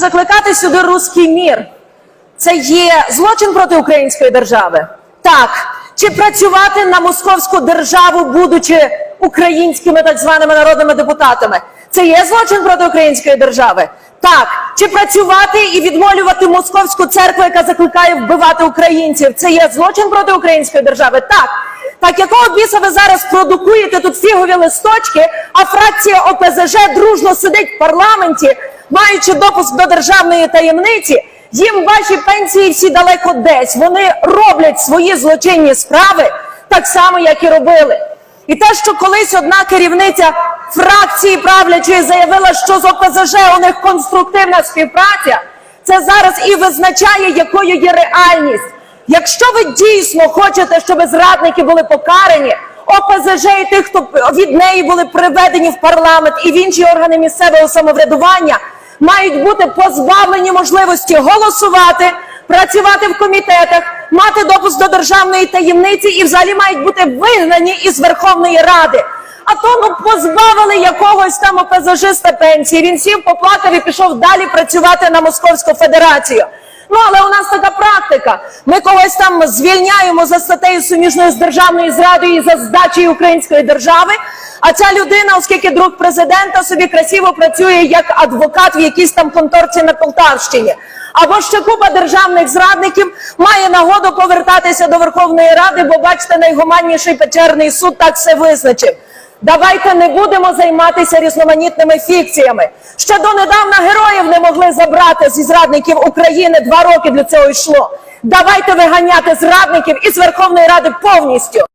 Закликати сюди руський мір це є злочин проти української держави. Так. Чи працювати на московську державу, будучи українськими так званими народними депутатами? Це є злочин проти української держави? Так. Чи працювати і відмолювати московську церкву, яка закликає вбивати українців? Це є злочин проти української держави? Так. Так якого біса ви зараз продукуєте тут фігові листочки, а фракція ОПЗЖ дружно сидить в парламенті, маючи допуск до державної таємниці, їм ваші пенсії всі далеко десь. Вони роблять свої злочинні справи так само, як і робили. І те, що колись одна керівниця фракції правлячої заявила, що з ОПЗЖ у них конструктивна співпраця, це зараз і визначає, якою є реальність. Якщо ви дійсно хочете, щоб зрадники були покарані, ОПЗЖ і тих, хто від неї були приведені в парламент і в інші органи місцевого самоврядування, мають бути позбавлені можливості голосувати, працювати в комітетах, мати допуск до державної таємниці і взагалі мають бути вигнані із Верховної Ради. А то ну позбавили якогось там опезажиста пенсії. Він сів, поплакав і пішов далі працювати на Московську Федерацію. Ну, але у нас практика. Ми когось там звільняємо за статтею суміжною з державною зрадою і за здачею української держави. А ця людина, оскільки друг президента, собі красиво працює як адвокат в якійсь там конторці на Полтавщині. Або ще купа державних зрадників має нагоду повертатися до Верховної Ради, бо бачите, найгуманніший печерний суд так все визначив. Давайте не будемо займатися різноманітними фікціями. Ще донедавна героїв не могли забрати зі зрадників України. Два роки для цього йшло. Давайте виганяти зрадників із Верховної Ради повністю.